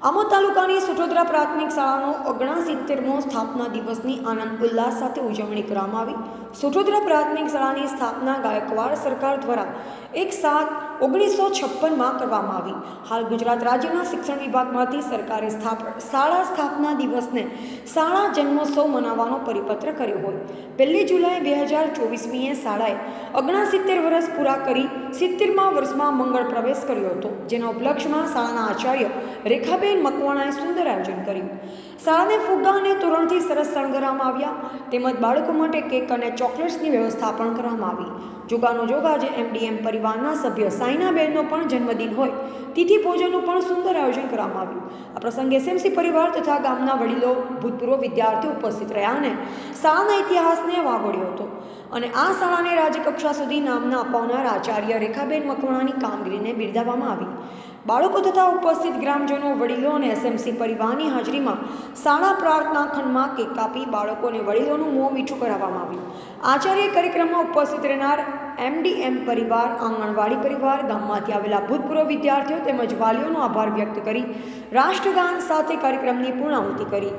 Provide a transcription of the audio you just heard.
આમોદ તાલુકાની સુઠોદરા પ્રાથમિક શાળાનો ઓગણસિત્તેરમો સ્થાપના દિવસની આનંદ ઉલ્લાસ સાથે ઉજવણી કરવામાં આવી. સુઠોદરા પ્રાથમિક શાળાની સ્થાપના ગાયકવાડ સરકાર દ્વારા એક સાત ઓગણીસો છપ્પનમાં કરવામાં આવી. હાલ ગુજરાત રાજ્યના શિક્ષણ વિભાગમાંથી સરકારે શાળા સ્થાપના દિવસને શાળા જન્મોત્સવ મનાવવાનો પરિપત્ર કર્યો હોય. પહેલી જુલાઈ બે હજાર ચોવીસમીએ શાળાએ ઓગણસિત્તેર વર્ષ પૂરા કરી સિત્તેરમા વર્ષમાં મંગળ પ્રવેશ કર્યો હતો. જેના ઉપલક્ષમાં શાળાના આચાર્ય રેખાબેન મકવાણાએ સુંદર આયોજન કર્યું. શાળાને ફુગ્ગા અને તોરણથી સરસ શણગારવામાં આવ્યા. તેમજ બાળકો માટે કેક અને ચોકલેટ્સની વ્યવસ્થા પણ કરવામાં આવી. જોગાનો જોગ આજે એમડીએમ પરિવારના સભ્ય સાયનાબેનનો પણ જન્મદિન હોય. તિથિ ભોજનનું પણ સુંદર આયોજન કરવામાં આવ્યું. આ પ્રસંગે એસએમસી પરિવાર તથા ગામના વડીલો, ભૂતપૂર્વ વિદ્યાર્થીઓ ઉપસ્થિત રહ્યા અને શાળાના ઇતિહાસને વાગોળ્યો હતો. અને આ શાળાને રાજ્યકક્ષા સુધી નામના અપાવનાર આચાર્ય રેખાબેન મકવાણાની કામગીરીને બિરદાવવામાં આવી. બાળકો તથા ઉપસ્થિત ગ્રામજનો, વડીલો અને એસએમસી પરિવારની હાજરીમાં શાળા પ્રાર્થના ખંડમાં કેક કાપી બાળકોને વડીલોનું મોં મીઠું કરાવવામાં આવ્યું. આચાર્ય કાર્યક્રમમાં ઉપસ્થિત રહેનાર એમડીએમ પરિવાર, આંગણવાડી પરિવાર, ગામમાંથી આવેલા ભૂતપૂર્વ વિદ્યાર્થીઓ તેમજ વાલીઓનો આભાર વ્યક્ત કરી રાષ્ટ્રગાન સાથે કાર્યક્રમની પૂર્ણાહુતિ કરી.